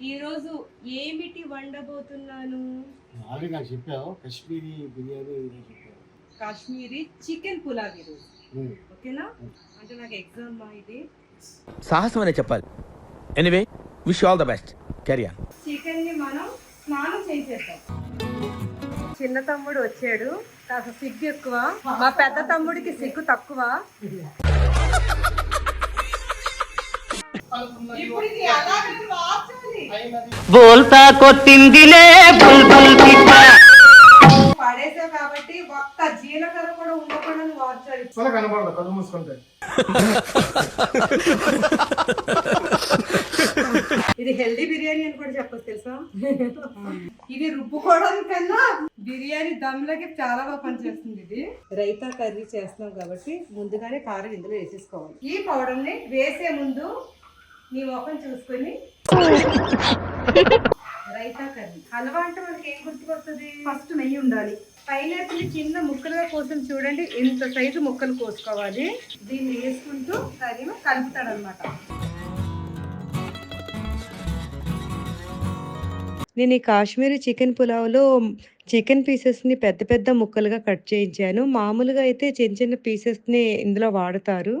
ఈరోజు ఏమిటి వండబోతున్నాను? ఆల్రెడీ నాకు చెప్పావు కాశ్మీరీ బిర్యానీ చెప్పావు. కాశ్మీరీ చికెన్ పులావ్ ఈరోజు. ఓకేనా? అంటే నాకు ఎగ్జామ్ మా ఇది. సాహసం అనే చెప్పాలి. Anyway wish all the best career చికెన్ని మనం స్నానం చేసేస్తాం చిన్న తమ్ముడు వచ్చాడు. కాస్త సిగ్గు ఎక్కువ. మా పెద్ద తమ్ముడికి సిగ్గు తక్కువ. ఇప్పుడు ఇది మార్చాలి? బోల్తా కొట్టిందిలే బుల్బుల్ పడేసావు కాబట్టి ఒక్క జీలకర్ర కూడా ఉండకుండా నువ్వు అసలు కనపడదు కళ్ళు మూసుకుంటే. ఇది హెల్దీ బిర్యానీ అని కూడా చెప్పచ్చు తెలుసా? ఇది రుబ్బుకోవడం కన్నా బిర్యానీ దమ్లకి చాలా బాగా పనిచేస్తుంది ఇది. రైతా కర్రీ చేస్తున్నాం కాబట్టి ముందుగానే కారం ఇందులో వేసేసుకోవాలి. ఈ పౌడర్ని వేసే ముందు నీ ముఖం చూసుకొని. రైతా కర్రీ హల్వా అంటే మనకి ఏం గుర్తుకొస్తుంది? ఫస్ట్ నెయ్యి ఉండాలి. పైనాపిల్ చిన్న ముక్కలుగా కోసం చూడండి ఇంత సైజు ముక్కలు కోసుకోవాలి. దీన్ని వేసుకుంటూ కర్రీ కలుపుతాడనమాట. నేను ఈ కాశ్మీరీ చికెన్ పులావ్లో చికెన్ పీసెస్ని పెద్ద పెద్ద ముక్కలుగా కట్ చేయించాను. మామూలుగా అయితే చిన్న చిన్న పీసెస్ని ఇందులో వాడతారు.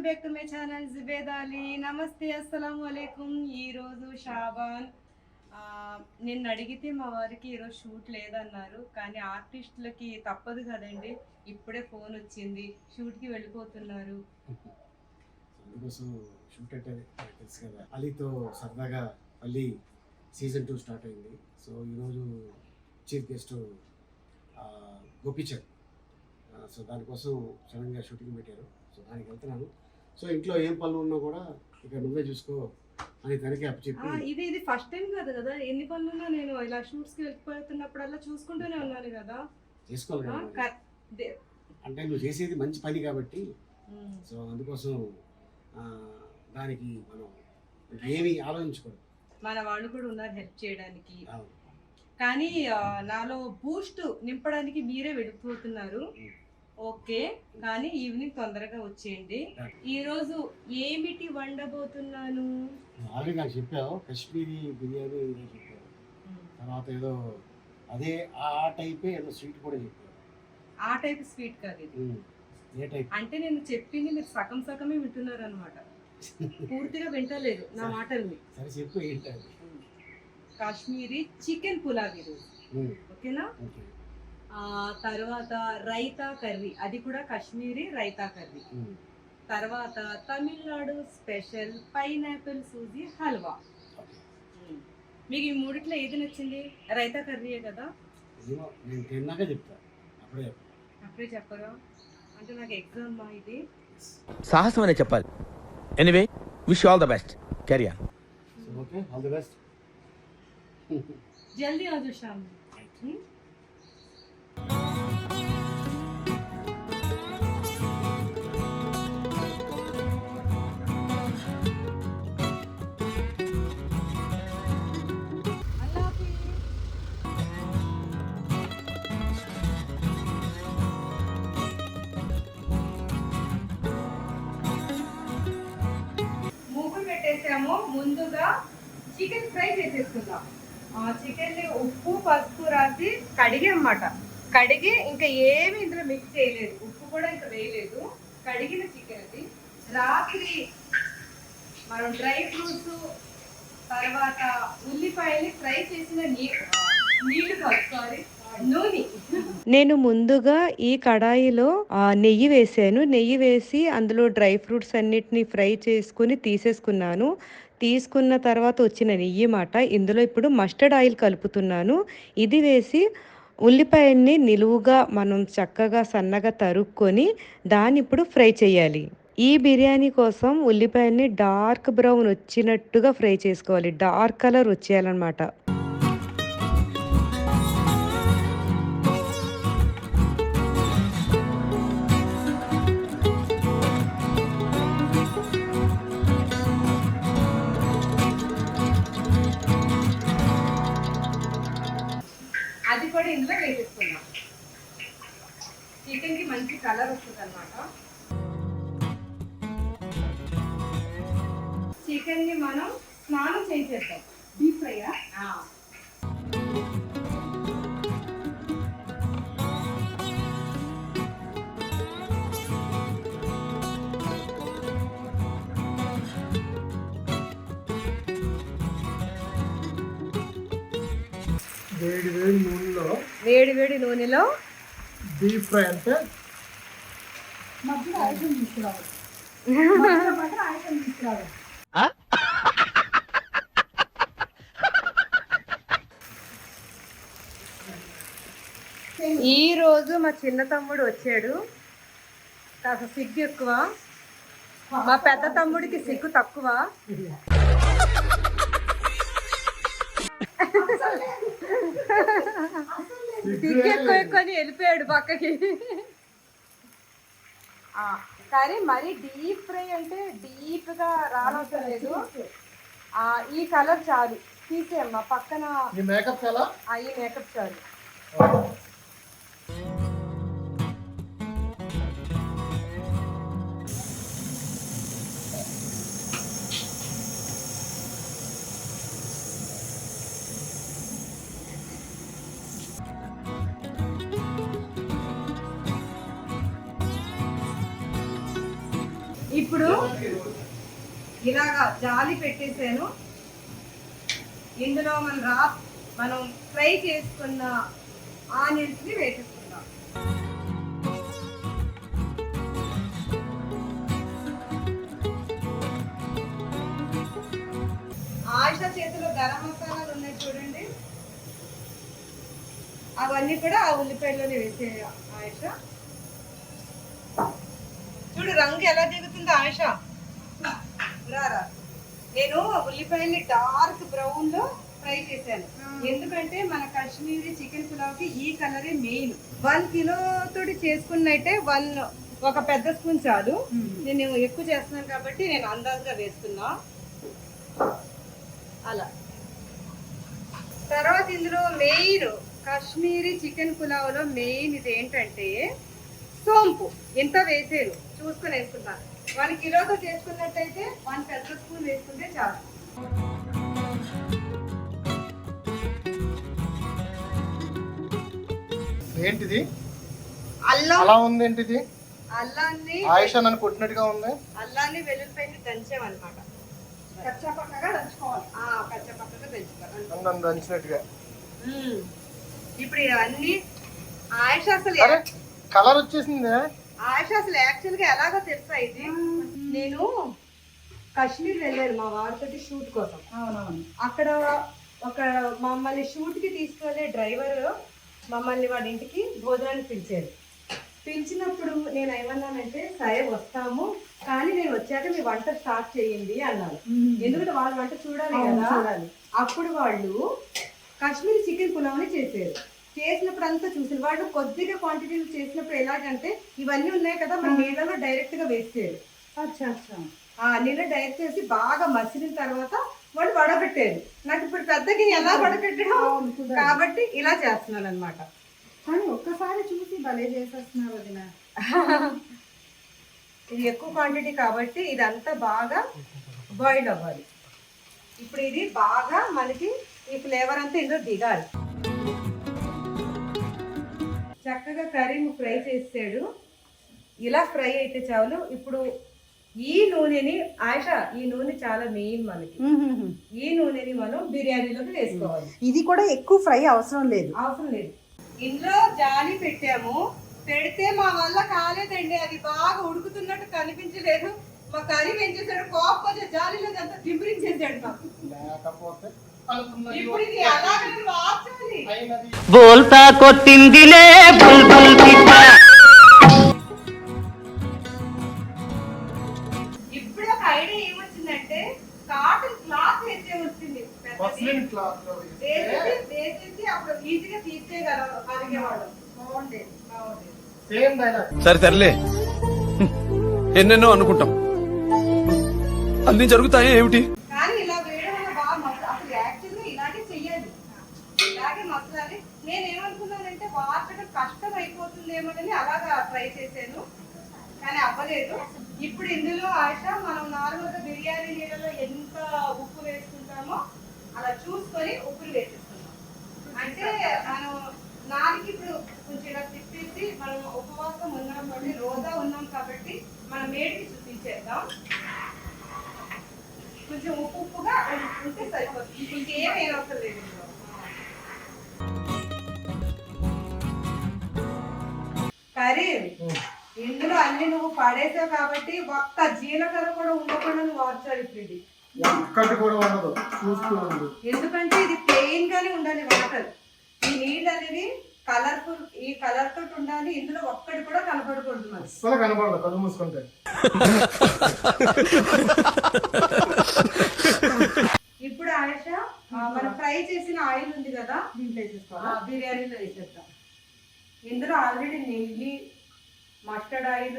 Welcome back to my channel Zubeda Ali. నమస్తే అస్సలాము అలైకుమ్ ఈరోజు షాబాన్ ఆ, నిన్న అడిగితే మా వారికి ఈరోజు షూట్ లేదన్నారు కానీ ఆర్టిస్టులకి తప్పదు కదండి. ఇప్పుడే ఫోన్ వచ్చింది. షూట్కి వెళ్ళిపోతున్నారు. అందుకోసం షూట్ అంటే తెలుసు కదా. అలీతో సరదాగా మళ్ళీ సీజన్ టూ స్టార్ట్ అయింది. సో ఈరోజు చీఫ్ గెస్ట్ గోపీచంద్. సో దానికోసం సడన్గా షూటింగ్ పెట్టారు. సో దానికి వెళ్తున్నాను. సో ఇంట్లో ఏం పనులు ఉన్నా కూడా ఇక నువ్వే చూసుకో అని తనకి ఆ, అప్పచెప్పి ఇది ఇది ఫస్ట్ టైం కాదు కదా. ఎన్ని పనులున్నా నేను ఇలా షూట్స్కి వెళ్ళిపోతున్నప్పుడల్లా చూసుకుంటూనే ఉన్నాను కదా. చేసుకోవాలి ఆ, కదా మరి. క- దే- అంటే నువ్వు చేసేది మంచి పని కాబట్టి. ఉమ్. సో అందుకోసం ఆ, దానికి మనం ఏమి ఆలోచించకూడదు మన వాళ్ళు కూడా ఉన్నారు హెల్ప్ చేయడానికి. అవును. కానీ ఆ, నాలో బూస్ట్ నింపడానికి మీరే వెళ్ళిపోతున్నారు ఓకే కానీ ఈవినింగ్ తొందరగా వచ్చేయండి. ఈ రోజు ఏమిటి వండబోతున్నాను? ఆల్రెడీ నాకు చెప్పావు కాశ్మీరీ బిర్యానీ ఏదో చెప్పావు తర్వాత ఏదో అదే ఆ టైపే ఏదో స్వీట్ కూడా చెప్పావు. ఆ టైప్ స్వీట్ కాదు ఇది. ఏ టైప్? అంటే నేను చెప్పింది మీరు సగం సగమే వింటున్నారు అనమాట పూర్తిగా వింటలేదు నా మాటల్ని. సరే చెప్పు కాశ్మీరీ చికెన్ పులావ్ ఈరోజు. ఓకేనా? ఓకే. తర్వాత రైతా కర్రీ. అది కూడా కాశ్మీరీ రైతా కర్రీ. తర్వాత తమిళనాడు స్పెషల్ పైనాపిల్ సూజీ హల్వా. మీకు ఈ మూడిట్లో ఏది నచ్చింది? రైతా కర్రీయే కదా? నేను తిన్నాక చెప్తా. అప్పుడే చెప్పరా? అంటే నాకు ఎగ్జామ్ మా ఇది. సాహసం అనే చెప్పాలి. Anyway wish all the best career okay all the best జల్దీ ఆజు షామ్ పెట్టేసాము ముందుగా చికెన్ ఫ్రై చేసేసుకుందాం. చికెన్ని ఉప్పు పసుపు రాసి కడిగి అన్నమాట. కడిగి ఇంకా ఏమి ఇందులో మిక్స్ చేయలేదు. ఉప్పు కూడా ఇంకా వేయలేదు. కడిగిన చికెన్ అది రాత్రి మనం డ్రై ఫ్రూట్స్ తర్వాత ఉల్లిపాయల్ని ఫ్రై చేసిన నీళ్ళు నీళ్ళు సారీ నూనె. నేను ముందుగా ఈ కడాయిలో నెయ్యి వేసాను. నెయ్యి వేసి అందులో డ్రై ఫ్రూట్స్ అన్నిటిని ఫ్రై చేసుకుని తీసేసుకున్నాను. తీసుకున్న తర్వాత వచ్చిన నెయ్యి మాట. ఇందులో ఇప్పుడు మస్టర్డ్ ఆయిల్ కలుపుతున్నాను. ఇది వేసి ఉల్లిపాయల్ని నిలువుగా మనం చక్కగా సన్నగా తరుక్కొని దాన్ని ఇప్పుడు ఫ్రై చేయాలి. ఈ బిర్యానీ కోసం ఉల్లిపాయల్ని డార్క్ బ్రౌన్ వచ్చినట్టుగా ఫ్రై చేసుకోవాలి. డార్క్ కలర్ వచ్చేయాలన్నమాట. వేడి వేడి నూనెలో వేడి వేడి నూనెలో డీప్ ఫ్రై అంటే ఈ రోజు మా చిన్న తమ్ముడు వచ్చాడు. కాస్త సిగ్గు ఎక్కువ. మా పెద్ద తమ్ముడికి సిగ్గు తక్కువ. సిగ్గు ఎక్కువ ఎక్కువ అని వెళ్ళిపోయాడు పక్కకి. ఆ, కానీ మరి డీప్ ఫ్రై అంటే డీప్గా రానవసరం లేదు ఆ, ఈ కలర్ చాలు. తీసేయమ్మా పక్కన ఈ మేకప్ చాలా? ఈ మేకప్ చాలు. ఇప్పుడు ఇలాగా జాలి పెట్టేశాను. ఇందులో మనం రా మనం ఫ్రై చేసుకున్న ఆనియన్స్ని వేసేసుకుందాం. ఆయుష చేతిలో గరం మసాలాలు ఉన్నాయి చూడండి. అవన్నీ కూడా ఆ ఉల్లిపాయలోనే వేసేయ ఆయుష. చూడు రంగు ఎలా దిగుతుందో ఆయుష? రారా నేను ఉల్లిపాయల్ని డార్క్ బ్రౌన్లో ఫ్రై చేశాను. ఎందుకంటే మన కాశ్మీరీ చికెన్ పులావ్కి ఈ కలరే మెయిన్. వన్ కిలో తోటి చేసుకున్నట్టే వన్ ఒక పెద్ద స్పూన్ చాలు. నేను ఎక్కువ చేస్తున్నాను కాబట్టి నేను అందాజుగా వేస్తున్నా. అలా. తర్వాత ఇందులో మెయిన్ కాశ్మీరీ చికెన్ పులావ్లో మెయిన్ ఇది ఏంటంటే సోంపు. ఇంత వేసేరు? చూసుకొని వేసుకుంటాను. వన్ కిలోతో చేసుకున్నట్టయితే వన్ పెద్ద స్పూన్ వేసుకుంటే చాలు. ఏంటిది? అల్లం. అలా ఉంది ఏంటిది? అల్లాన్ని ఆయుష నన్ను కొట్టినట్టుగా ఉంది. అల్లాన్ని వెల్లుల్లిపాయని దంచామన్నమాట కచ్చపక్కగా దంచుకోవాలి. ఆ, కచ్చపక్కగా దంచుకోవాలి. నన్ను దంచినట్టుగా. ఇప్పుడు ఇవన్నీ ఆయుష అసలు కలర్ వచ్చేసింది. ఆయుష అసలు యాక్చువల్గా ఎలాగో తెలుసా ఇది? నేను కాశ్మీర్ వెళ్ళాను మా వారితోటి షూట్ కోసం. అక్కడ ఒక మమ్మల్ని షూట్కి తీసుకెళ్ళే డ్రైవర్ మమ్మల్ని వాడి ఇంటికి భోజనానికి పిలిచారు. పిలిచినప్పుడు నేను ఏమన్నానంటే సరే వస్తాము. కానీ నేను వచ్చాక మీ వంట స్టార్ట్ చేయండి అన్నాను ఎందుకంటే వాళ్ళ వంట చూడాలి కదా. అప్పుడు వాళ్ళు కాశ్మీరీ చికెన్ పులావ్ని చేశారు. చేసినప్పుడు అంతా చూసారు వాళ్ళు కొద్దిగా క్వాంటిటీలు చేసినప్పుడు ఎలాగంటే ఇవన్నీ ఉన్నాయి కదా మన నీళ్ళలో డైరెక్ట్గా వేస్తారు ఆ నీళ్ళు డైరెక్ట్ చేసి బాగా మసిలిన తర్వాత వాళ్ళు వడబెట్టారు నాకు ఇప్పుడు పెద్దకి ఎలా వడబెట్టడం? కాబట్టి ఇలా చేస్తున్నాను అనమాట కానీ ఒక్కసారి చూసి భలే చేసేస్తున్నారు వదిన. ఇది ఎక్కువ క్వాంటిటీ కాబట్టి ఇదంతా బాగా బాయిల్ అవ్వాలి. ఇప్పుడు ఇది బాగా మనకి ఈ ఫ్లేవర్ అంతా ఇందులో దిగాలి. చక్కగా కర్రీ ఫ్రై చేసాడు ఇలా ఫ్రై అయితే చాలు. ఇప్పుడు ఈ నూనెని ఆశ ఈ నూనె చాలా మెయిన్ మనకి. ఈ నూనెని మనం బిర్యానీలోకి వేసుకోవాలి. ఇది కూడా ఎక్కువ ఫ్రై అవసరం లేదు. అవసరం లేదు. ఇందులో జాలి పెట్టాము. పెడితే మా వల్ల కాలేదండి. అది బాగా ఉడుకుతున్నట్టు కనిపించలేదు. మా కర్రీ ఏం చేశాడు? కోపం జాలిలో అంతా దింపరించేసాడు మాకు. బోల్తా కొట్టిందిలే బుల్బుల్ పిట్ట ఇప్పుడు ఒక ఐడియా ఏమొచ్చిందంటే కాటన్ క్లాత్ వేసే వచ్చింది. పెద్దది. మస్లిన్ క్లాత్లో వేస్తే వేసేసి వేసేసి అప్పుడు ఈజీగా తీసేయగలం కలిగేవాళ్ళం బాగుండేది బాగుండేది. సేమ్ డైలాగ్ సరే తరలే ఎన్నెన్నో అనుకుంటాం. అన్ని జరుగుతాయి ఏమిటి కానీ ఇలా వేయడం వల్ల బాగా మస్తు అసలు యాక్చువల్గా ఇలాగే చెయ్యాలి ఇలాగే మసలాలి నేను ఏమనుకున్నానంటే వాచడం కష్టం అయిపోతుందేమోనని అలాగా ట్రై చేశాను. కానీ అవ్వలేదు. ఇప్పుడు ఇందులో ఆశ మనం నార్మల్గా బిర్యానీ నీళ్ళలో ఎంత ఉప్పు వేసుకుంటామో అలా చూసుకొని ఉప్పులు వేసేస్తున్నాం అంటే మనం నాలుగు ఇప్పుడు కొంచెం ఇలా తిప్పేసి మనం ఉపవాసం ఉన్నాం కాబట్టి రోజా ఉన్నాం కాబట్టి మనం వేడికి చూపించేద్దాం. కొంచెం ఉప్పు ఉప్పుగా ఉంటే సరిపోతుంది. ఇంకేం ఏం అవసరం లేదు ఇందులో. కరీం ఇందులో అన్ని నువ్వు పడేసావు కాబట్టి ఒక్క జీలకర్ర కూడా ఉండకుండా నువ్వు వార్చాలి ఇప్పుడు ఇది. ఒక్కటి కూడా ఉండదు చూస్తూ ఎందుకంటే ఇది ప్లెయిన్ గానే ఉండాలి వాటర్. ఈ నీళ్ళు అనేవి కలర్ఫుల్ ఈ కలర్ తోటి ఉండాలి. ఇందులో ఒక్కటి కూడా కనపడకూడదు అసలు కనపడదు. కళ్ళు మూసుకుంటే. ఇప్పుడు ఆయుష మనం ఫ్రై చేసిన ఆయిల్ ఉంది కదా దీంట్లో ఆ, వేసేసుకోవాలా బిర్యానీలో వేసేద్దాం. ఇందులో ఆల్రెడీ నెయ్యి మస్టర్డ్ ఆయిల్.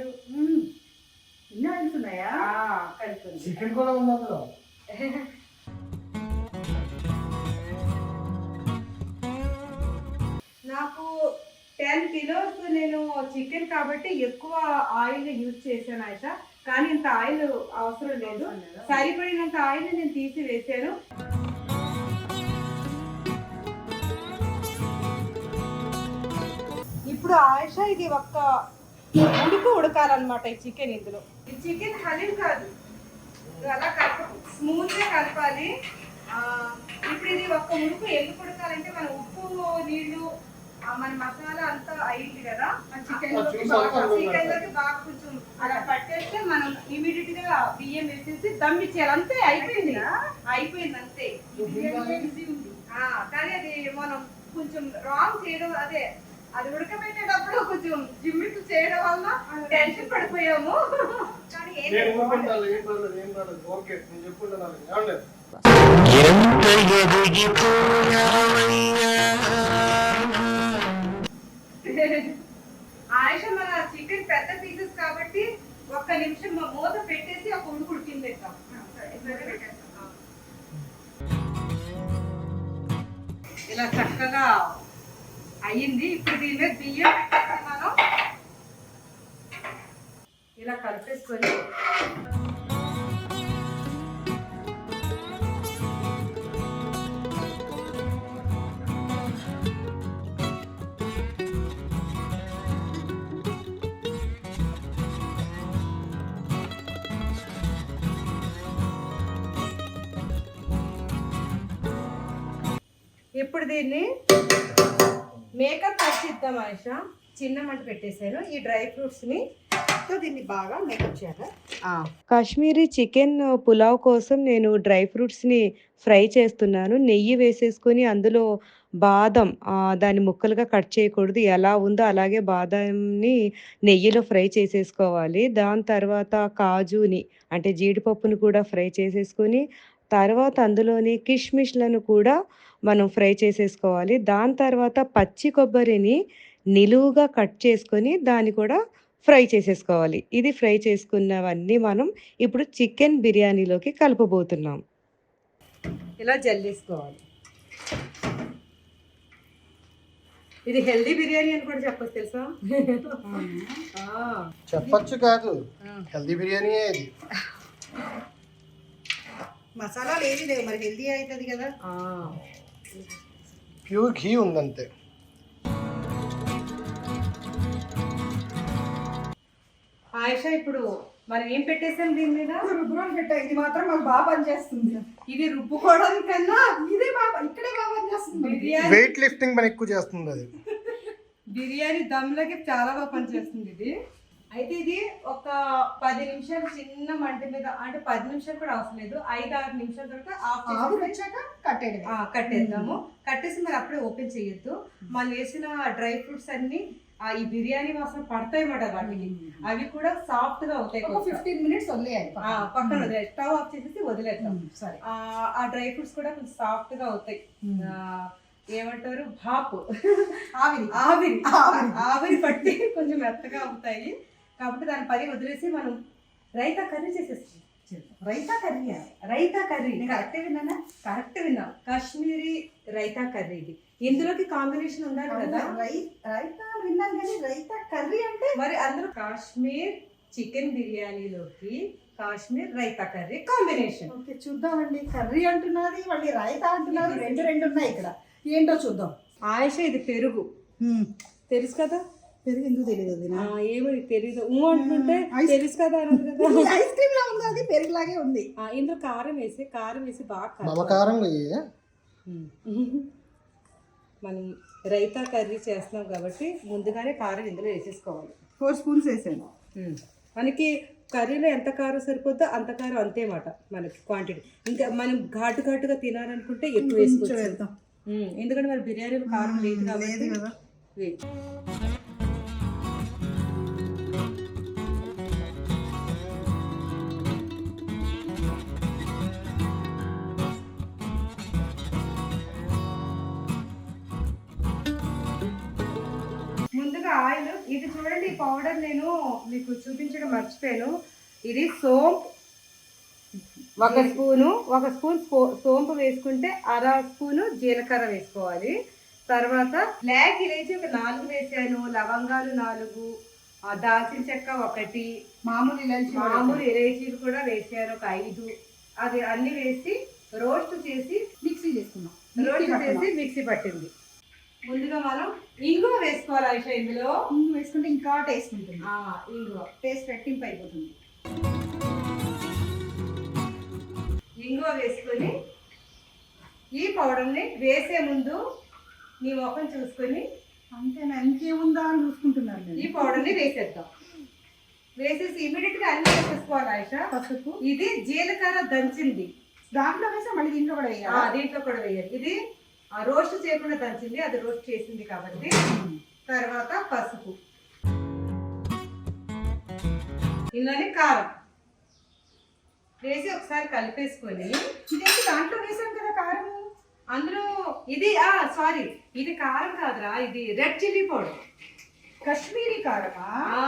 ఇన్ని ఆయిల్స్ ఉన్నాయా? కలుపుతుంది చికెన్ కూడా ఉంది అందులో. నాకు టెన్ కిలోస్ నేను చికెన్ కాబట్టి ఎక్కువ ఆయిల్ యూజ్ చేశాను ఆయిష. కానీ ఇంత ఆయిల్ అవసరం లేదు. సరిపడినంత ఆయిల్ నేను తీసి వేసాను ఇప్పుడు ఆయిష ఇది ఒక్క ఉడుకు ఉడకాలన్నమాట ఈ చికెన్ ఇందులో. ఈ చికెన్ హలీం కాదు. అలా కలప స్మూత్గా కలపాలి. ఆ, ఇప్పుడు ఇది ఒక్క ఉడుకు ఎందుకు ఉడకాలంటే మన ఉప్పు నీళ్ళు మన మసాలా అంతా అయింది కదా. ఆ చికెన్ చికెన్లోకి బాగా కొంచెం అలా పట్టేస్తే మనం ఇమీడియట్గా బియ్యం వేసేసి దమ్ ఇచ్చేయాలి. అంతే అయిపోయింది. అయిపోయింది అంతే. ఆ, కానీ అది మనం కొంచెం రాంగ్ చేయడం అదే అది ఉడకబెట్టేటప్పుడు కొంచెం జిమ్మిట్లు చేయడం వల్ల టెన్షన్ పడిపోయాము. ఆయుష మన చికెన్ పెద్ద పీసెస్ కాబట్టి ఒక్క నిమిషం మా మూత పెట్టేసి ఒక ఉడుకు ఉడికిందేద్దాం ఇలా చక్కగా అయ్యింది. ఇప్పుడు దీని మీద బియ్యం మనం ఇలా కలిపేసుకొని ఇప్పుడు దీన్ని మేకప్ టచ్ ఇద్దాం ఆయుష. చిన్న మంట పెట్టేశాను. ఈ డ్రై ఫ్రూట్స్ని సో దీన్ని బాగా మేకప్ చేయాలి. కాశ్మీరీ చికెన్ పులావ్ కోసం నేను డ్రై ఫ్రూట్స్ని ఫ్రై చేస్తున్నాను. నెయ్యి వేసేసుకొని అందులో బాదం దాని దాన్ని ముక్కలుగా కట్ చేయకూడదు. ఎలా ఉందో అలాగే బాదంని నెయ్యిలో ఫ్రై చేసేసుకోవాలి. దాని తర్వాత కాజుని అంటే జీడిపప్పును కూడా ఫ్రై చేసేసుకొని తర్వాత అందులోని కిష్మిష్లను కూడా మనం ఫ్రై చేసేసుకోవాలి. దాని తర్వాత పచ్చి కొబ్బరిని నిలువుగా కట్ చేసుకొని దాన్ని కూడా ఫ్రై చేసేసుకోవాలి. ఇది ఫ్రై చేసుకున్నవన్నీ మనం ఇప్పుడు చికెన్ బిర్యానీలోకి కలపబోతున్నాం. ఇలా జల్లేసుకోవాలి. ఇది హెల్దీ బిర్యానీ అని కూడా చెప్పచ్చు తెలుసా? చెప్పచ్చు కాదు. హెల్దీ బిర్యానీ ఇది? మసాలాలు ఏమీ లేవు. మరి హెల్దీ అవుతుంది కదా. ప్యూర్ ఘీ ఉందంతే. ఆయిషా ఇప్పుడు మనం ఏం పెట్టేసాం దీని మీద? రుబ్బురోలు పెట్టా. ఇది మాత్రం మాకు బాగా పనిచేస్తుంది. ఇది రుబ్బుకోవడం కన్నా ఇదే బాగా ఇక్కడే బాగా పనిచేస్తుంది. బిర్యానీ వెయిట్ లిఫ్టింగ్ పని ఎక్కువ చేస్తుంది అది. బిర్యానీ దమ్లకి చాలా బాగా పనిచేస్తుంది ఇది. అయితే ఇది ఒక పది నిమిషాలు చిన్న మంట మీద అంటే పది నిమిషాలు కూడా అవసరం లేదు. ఐదు ఆరు నిమిషాల తర్వాత ఆఫ్ వచ్చాక ఆ, కట్టేద్దాము కట్టేసి మరి అప్పుడే ఓపెన్ చేయొద్దు. మనం వేసిన డ్రై ఫ్రూట్స్ అన్ని ఆ, ఈ బిర్యానీ వాసన పడతాయి మాట వాటికి అవి కూడా సాఫ్ట్గా అవుతాయి. ఫిఫ్టీన్ మినిట్స్ వదిలేయాలి పక్కన. స్టవ్ ఆఫ్ చేసేసి వదిలేద్దాం. సరే. ఆ, డ్రై ఫ్రూట్స్ కూడా కొంచెం సాఫ్ట్గా అవుతాయి ఏమంటారు? భాపు. ఆవిరి. ఆవిరి. ఆవిరి పట్టి కొంచెం మెత్తగా అవుతాయి. కాబట్టి దాని పని వదిలేసి మనం రైతా కర్రీ చేసేస్తాం. Raita curry raita curry. నేను కరెక్టే విన్నానా? కరెక్ట్ విన్నాం కాశ్మీరీ రైతా కర్రీ ఇది. ఇందులోకి కాంబినేషన్ ఉండాలి కదా? రైతా విన్నాను కానీ రైతా కర్రీ అంటే? మరి అందరూ కాశ్మీర్ చికెన్ బిర్యానీలోకి Kashmir raita curry combination okay చూద్దామండి. కర్రీ అంటున్నది మళ్ళీ రైతా అంటున్నది రెండు రెండు ఉన్నాయి ఇక్కడ. ఏంటో చూద్దాం. ఆయుష ఇది పెరుగు. తెలుసు కదా? పెరుగు ఎందుకు తెలియదు అది ఆ, ఏమో తెలీదు. ఊ అంటుంటే తెలుసు కదా ఐస్ క్రీమ్ లా ఉంది అది పెరుగులాగే ఉంది. ఆ, ఇందులో కారం వేసి కారం వేసి బాగా ఉమ్. మనం రైతా కర్రీ చేస్తున్నాం కాబట్టి ముందుగానే కారం ఇందులో వేసేసుకోవాలి. ఫోర్ స్పూన్స్ వేసాను. మనకి కర్రీలో ఎంత కారం సరిపోద్దో అంత కారం అంతే మాట మనకి క్వాంటిటీ ఇంకా మనం ఘాటు ఘాటుగా తినాలనుకుంటే ఎక్కువ వేసుకోవచ్చు. ఎందుకంటే మన బిర్యానీలో కారం లేదు లేదు కాబట్టి పౌడర్ నేను మీకు చూపించడం మర్చిపోయాను. ఇది సోంప్ ఒక స్పూను ఒక స్పూన్ సోంపు వేసుకుంటే అర స్పూను జీలకర్ర వేసుకోవాలి. తర్వాత బ్లాక్ ఇలాచి ఒక నాలుగు వేసాను లవంగాలు నాలుగు దాల్చిన చెక్క ఒకటి మామూలు ఇలాచి మామూలు ఇలాచీలు కూడా వేసాను ఒక ఐదు. అది అన్ని వేసి రోస్ట్ చేసి మిక్సీ చేసుకున్నాం. రోస్ట్ చేసి మిక్సీ పట్టింది. ముందుగా మనం ఇంగువ వేసుకోవాలి ఆయుష ఇందులో? ఇంగు వేసుకుంటే ఇంకా టేస్ట్ ఉంటుంది. ఆ, ఇంగువ. టేస్ట్ రెట్టింపు అయిపోతుంది. ఇంగువ వేసుకొని ఈ పౌడర్ని వేసే ముందు నీ ముఖం చూసుకొని అంతేనా ఇంకేముందా అని చూసుకుంటున్నాను ఈ పౌడర్ని వేసేద్దాం. వేసేసి ఇమీడియట్గా అన్ని వేసేసుకోవాలి ఆయుష? పసుపు. ఇది జీలకర్ర దంచింది. దాంట్లో వేసా మళ్ళీ దీంట్లో కూడా వేయాలి? దీంట్లో కూడా వేయాలి. ఇది రోస్ట్ చేయకుండా దంచింది అది రోస్ట్ చేసింది కాబట్టి తర్వాత పసుపు. ఇందులోనే కారం. వేసి ఒకసారి కలిపేసుకొని ఇదేంటి దాంట్లో వేసాం కదా కారము అందులో ఇది ఆ సారీ ఇది కారం కాదురా ఇది రెడ్ చిల్లీ పౌడర్ కాశ్మీరీ కారమా? ఆ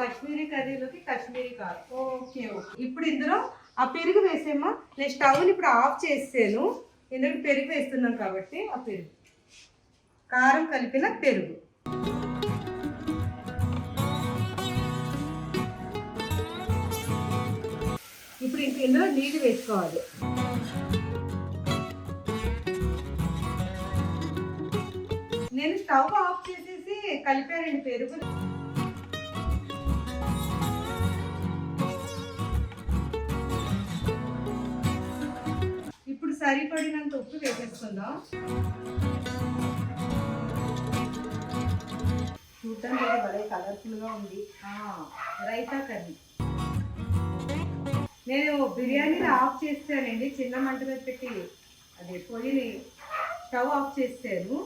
కాశ్మీరీ కర్రీలోకి కాశ్మీరీ కారం. Okay okay. ఇప్పుడు ఇందులో ఆ పెరుగు వేసేమ్మా నేను స్టవ్ని ఇప్పుడు ఆఫ్ చేసాను ఎందుకంటే పెరుగు వేస్తున్నాం కాబట్టి ఆ పెరుగు. కారం కలిపిన పెరుగు. ఇప్పుడు ఇంక ఇందులో నీళ్ళు వేసుకోవాలి. నేను స్టవ్ ఆఫ్ చేసేసి కలిపానండి పెరుగు సరిపడినంత ఉప్పు వేసేసుకుందాం. చూడటానికి అయితే భలే కలర్ఫుల్గా ఉంది. ఆ, రైతా కర్రీ. నేను బిర్యానీని ఆఫ్ చేస్తానండి చిన్న మంట మీద పెట్టి. అదే పొయ్యిని స్టవ్ ఆఫ్ చేస్తాను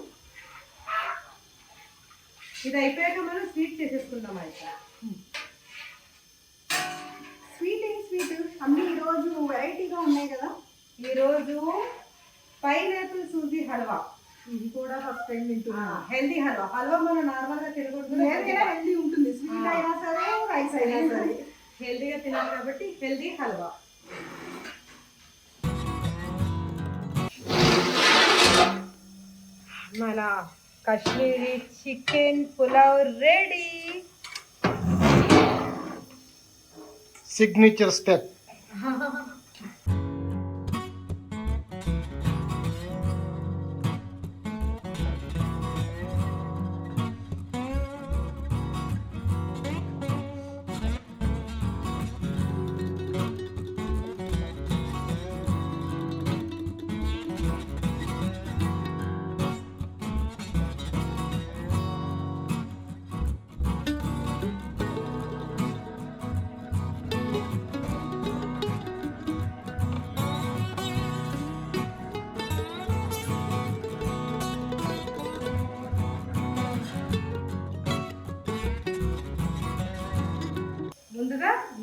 ఇది అయిపోయాక మనం స్వీట్ చేసేసుకుందాం అయితే. స్వీట్ ఏం స్వీట్? అన్ని ఈరోజు వెరైటీగా ఉన్నాయి కదా. ఈరోజు పైనాపిల్ సూజీ హల్వా. ఇది కూడా ఫస్ట్ టైం వింటున్నా హెల్దీ హల్వా. హల్వా మనం నార్మల్గా తినకూడదు. ఏదైనా హెల్దీ ఉంటుంది స్వీట్. అయినా సరే రైస్ అయినా సరే. హెల్దీగా తినాలి కాబట్టి హెల్దీ హల్వా. మన Kashmiri chicken pulao ready. Signature step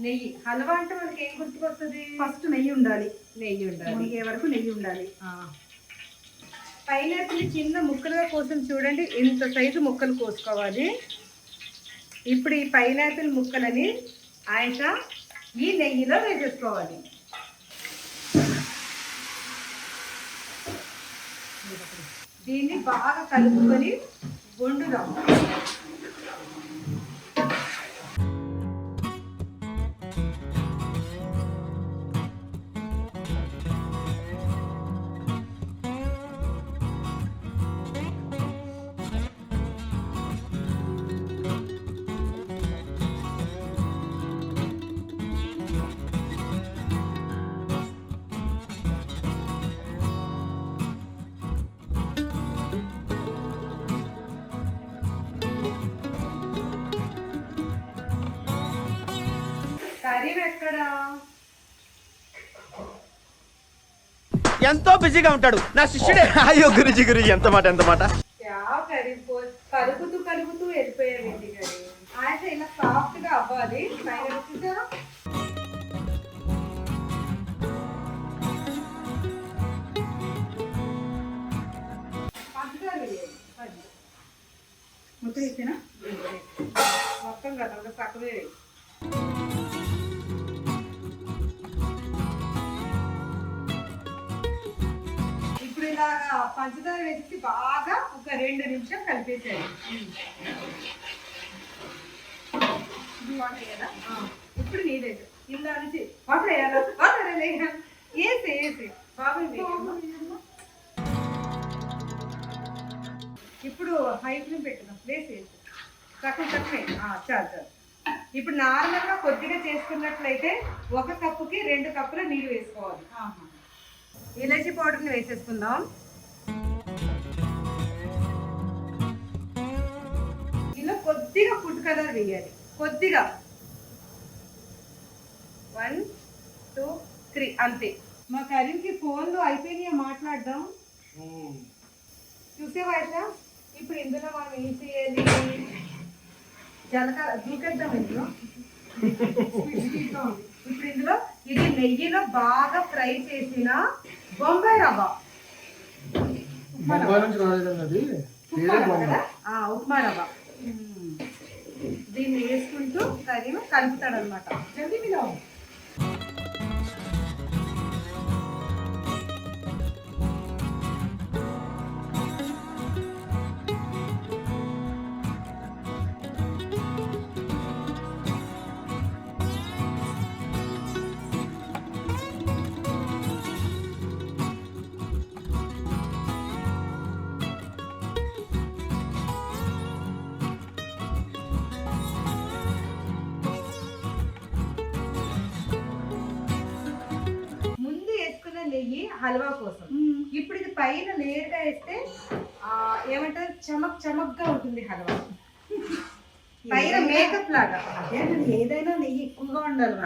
నెయ్యి. హల్వా అంటే మనకి ఏం గుర్తుకొస్తుంది? ఫస్ట్ నెయ్యి ఉండాలి. నెయ్యి ఉండాలి. మునిగే వరకు నెయ్యి ఉండాలి. పైనాపిల్ చిన్న ముక్కలుగా కోసం చూడండి ఇంత సైజు ముక్కలు కోసుకోవాలి. ఇప్పుడు ఈ పైనాపిల్ ముక్కలని ఆయుష ఈ నెయ్యిలో వేసేసుకోవాలి. దీన్ని బాగా కలుపుకొని వండుదాం ఎక్కడా ఎంతో బిజీగా ఉంటాడు. నా శిష్యుడే. అయ్యో గురుజీ గురుజీ ఎంత మాట ఎంత మాట. వెళ్ళిపోయారు ఇంటి కర్రీ ఆయన ఇలా సాఫ్ట్గా అవ్వాలి. మొత్తం వేసేనా? మొత్తం కదా ఒక పంచదార వేసి బాగా ఒక రెండు నిమిషాలు కలిపేసేయాలి. ఇప్పుడు నీలేదు ఇలా నుంచి వాటర్ వేయాలా? వాటర్ వేయాలా? వేసి. ఇప్పుడు హై ఫ్లేమ్ పెట్టుదాం. వేసి వేసి. సగమే ఆ, చాలు చాలు. ఇప్పుడు నార్మల్గా కొద్దిగా చేసుకున్నట్లయితే ఒక కప్పుకి రెండు కప్పుల నీళ్ళు వేసుకోవాలి. ఇలాచి పౌడర్ని వేసేసుకుందాం. కొద్దిగా ఫుడ్ కలర్ వేయాలి. కొద్దిగా. వన్ టూ త్రీ అంతే. మా కరీంకి ఫోన్లో అయిపోయినాయి మాట్లాడదాం. చూసే భాష ఇప్పుడు ఇందులో మనం ఏం చేయాలి? జలకాల దూకేద్దాం ఇందులో. ఇప్పుడు ఇందులో ఇది నెయ్యిలో బాగా ఫ్రై చేసిన బొంబాయి రవ్వ. ఉప్మా రవ్వ. ఉప్మా రవ్వ కదా? ఆ, ఉప్మా రవ్వ దీన్ని వేసుకుంటూ కరీం కలుపుతాడు అనమాట జల్దీ మీద హల్వా కోసం. ఇప్పుడు ఇది పైన లేయర్గా వేస్తే ఆ, ఏమంటారు? చమక్ చమక్గా ఉంటుంది హల్వా. పైన మేకప్ లాగా. ఏదైనా నెయ్యి ఎక్కువగా ఉండాలి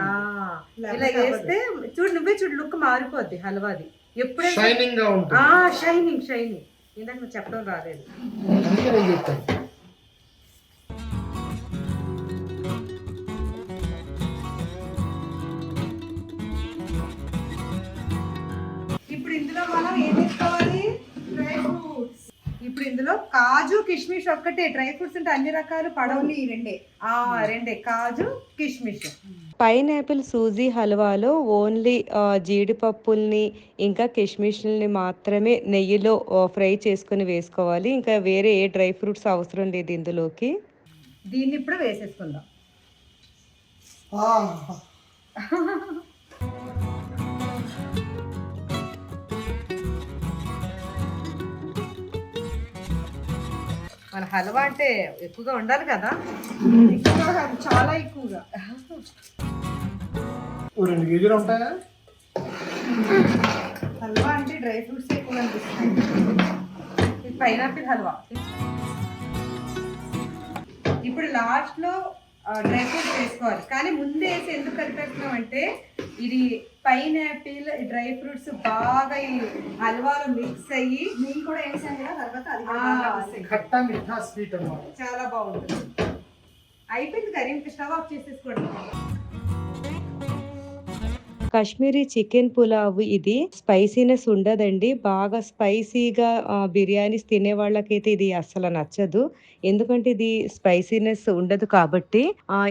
ఇలా వేస్తే చూడు నువ్వే చూడు లుక్ మారిపోద్ది హల్వాది. ఎప్పుడైతే షైనింగ్గా ఉంటుంది. ఆ షైనింగ్ షైనింగ్ ఇందాక నువ్వు చెప్పడం రాలేదు. ఇందులో కాజు కిష్మిష్ ఒక్కటే. డ్రై ఫ్రూట్స్ అంటే అన్ని రకాలు పడవని రెండే. ఆ రెండే. కాజు కిష్మిష్. పైనాపిల్ సూజీ హల్వాలో ఓన్లీ జీడిపప్పుల్ని ఇంకా కిస్మిస్ని మాత్రమే నెయ్యిలో ఫ్రై చేసుకుని వేసుకోవాలి. ఇంకా వేరే ఏ డ్రై ఫ్రూట్స్ అవసరం లేదు ఇందులోకి. దీన్ని ఇప్పుడు వేసేసుకుందాం. మన హల్వా అంటే ఎక్కువగా ఉండాలి కదా? ఎక్కువగా కాదు, చాలా ఎక్కువగా. ఓ రెండు కేజీలు ఉంటాయా? హల్వా అంటే డ్రై ఫ్రూట్స్ ఎక్కువ అనిపిస్తాయి ఇది పైనాపిల్ హల్వా. ఇప్పుడు లాస్ట్లో డ్రై ఫ్రూట్స్ వేసుకోవాలి. కానీ ముందే వేసి ఎందుకు కలిపేస్తున్నాం అంటే ఇది పైనాపిల్ డ్రై ఫ్రూట్స్ బాగా ఈ హల్వాలో మిక్స్ అయ్యి నేను కూడా వేసాను కదా తర్వాత అది. ఖట్టా మిఠా స్వీట్ అన్నమాట. చాలా బాగుంటుంది. అయిపోయింది కరీ స్టవ్ ఆఫ్ చేసేసుకోండి. కాశ్మీరీ చికెన్ పులావ్ ఇది. స్పైసీనెస్ ఉండదండి. బాగా స్పైసీగా బిర్యానీస్ తినే వాళ్ళకైతే ఇది అస్సలు నచ్చదు. ఎందుకంటే ఇది స్పైసీనెస్ ఉండదు కాబట్టి.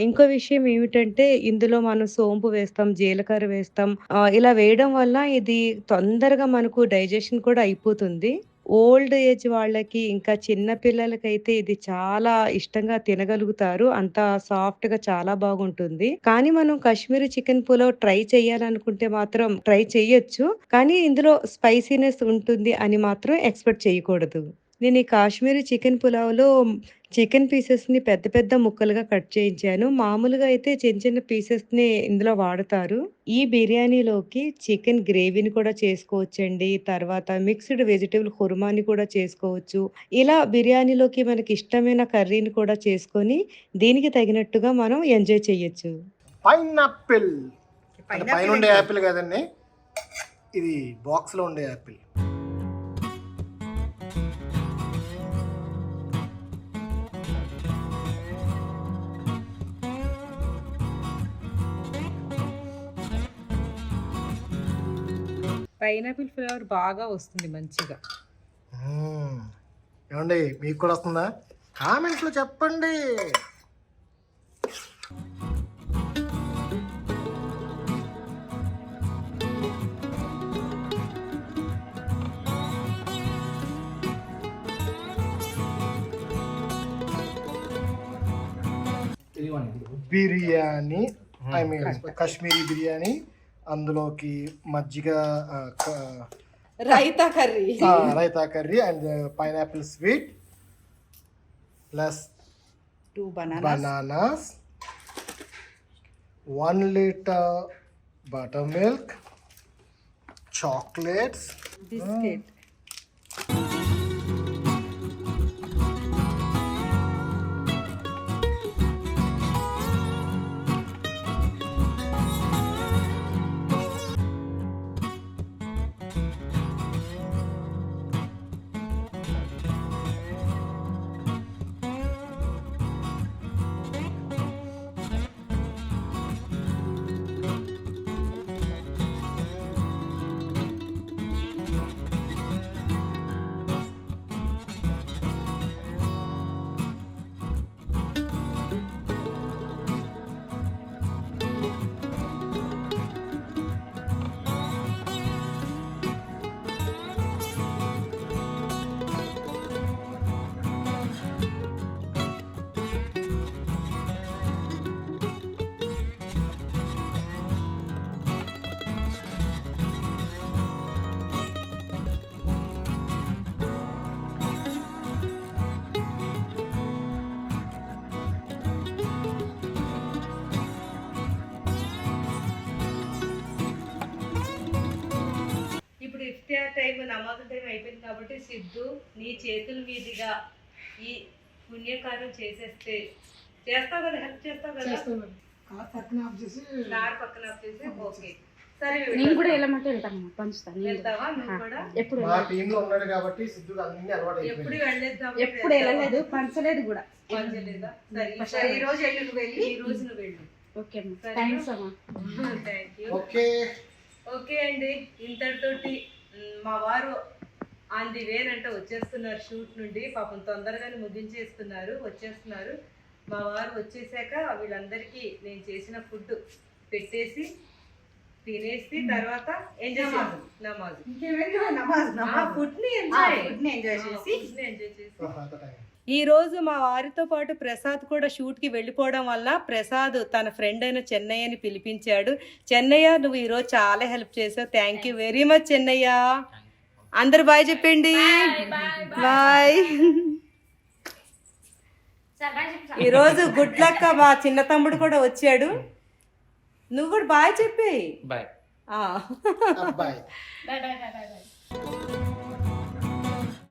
ఇంకో విషయం ఏమిటంటే ఇందులో మనం సోంపు వేస్తాం జీలకర్ర వేస్తాం. ఇలా వేయడం వల్ల ఇది తొందరగా మనకు డైజెషన్ కూడా అయిపోతుంది. ఓల్డ్ ఏజ్ వాళ్ళకి ఇంకా చిన్న పిల్లలకైతే ఇది చాలా ఇష్టంగా తినగలుగుతారు. అంత సాఫ్ట్‌గా చాలా బాగుంటుంది. కానీ మనం కాశ్మీరీ చికెన్ పులావ్ ట్రై చేయాలనుకుంటే మాత్రం ట్రై చేయొచ్చు. కానీ ఇందులో స్పైసీనెస్ ఉంటుంది అని మాత్రం ఎక్స్‌పెక్ట్ చేయకూడదు. నేను ఈ కాశ్మీరీ చికెన్ పులావ్‌లో చికెన్ పీసెస్‌ని పెద్ద పెద్ద ముక్కలుగా కట్ చేయించాను. మామూలుగా అయితే చిన్న చిన్న పీసెస్‌ని ఇందులో వాడతారు. ఈ బిర్యానీలోకి చికెన్ గ్రేవీని కూడా చేసుకోవచ్చండి. తర్వాత మిక్స్డ్ వెజిటబుల్ కుర్మాని కూడా చేసుకోవచ్చు. ఇలా బిర్యానీలోకి మనకి ఇష్టమైన కర్రీని కూడా చేసుకొని దీనికి తగినట్టుగా మనం ఎంజాయ్ చేయొచ్చు. పైనాపిల్ పైన ఉండే? యాపిల్ కదండి ఇది బాక్స్లో ఉండే యాపిల్ పైనాపిల్ ఫ్లేవర్ బాగా వస్తుంది మంచిగా. ఏమండి మీకు కూడా వస్తుందా? కామెంట్స్లో చెప్పండి బిర్యానీ ఐ మీన్ కాశ్మీరీ బిర్యానీ అందులోకి మజ్జిగ ఆ, క- రైతా కర్రీ. ఆ, raita curry and pineapple sweet plus two banana bananas, one liter buttermilk, chocolates, biscuit కాబట్టి సిద్ధు నీ చేతుల మీదుగా ఈ పుణ్యకార్యం చేసేస్తే చేస్తావు కదా హెల్ప్ చేస్తావు కదా? నార్ పక్కన ఆఫ్ చేసి ఓకే. సరే నేను కూడా వెళ్ళమంటే వెళ్తాను పంచుతాను నేను కూడా. వెళ్తావా? నువ్వు ఆ, కూడా? ఎప్పుడు మా వెళ్ళలేదు. టీమ్లో ఉన్నాడు కాబట్టి సిద్ధుడు అన్ని అలవాటు ఎప్పుడు అయిపోయింది వెళ్ళేద్దాం ఎప్పుడు వెళ్ళలేదు పంచలేదు కూడా. పంచలేదా? సరే ఈ రోజు వెళ్ళి నువ్వు వెళ్ళి ఈ రోజు నువ్వు వెళ్ళు. ఓకే అమ్మా సరేనా? థ్యాంక్స్ అమ్మా. Thank you. ఓకే. ఓకే అండి. ఇంతటితోటి మా వారు ఆన్ ది వేన్ అంటే వచ్చేస్తున్నారు షూట్ నుండి. పాపం తొందరగానే ముగించేస్తున్నారు వచ్చేస్తున్నారు. మా వారు వచ్చేసాక వీళ్ళందరికీ నేను చేసిన ఫుడ్ పెట్టేసి తినేసి తర్వాత ఎంజాయ్ నమాజ్. ఫుడ్ని ఎంజాయ్. ని చేసి. ఎంజాయ్ చేసి. ఈ రోజు మా వారితో పాటు ప్రసాద్ కూడా షూట్కి వెళ్ళిపోవడం వల్ల ప్రసాద్ తన ఫ్రెండ్ అయిన చెన్నయ్యని పిలిపించాడు. చెన్నయ్య నువ్వు ఈరోజు చాలా హెల్ప్ చేసావు. Thank you very much Chennaiah. అందరు బాయ్ చెప్పండి. బాయ్. ఈరోజు గుడ్ లక్ మా చిన్న తమ్ముడు కూడా వచ్చాడు. నువ్వు కూడా బాయ్ చెప్పి బాయ్. ఆ. అబ్బాయి. Bye bye bye bye.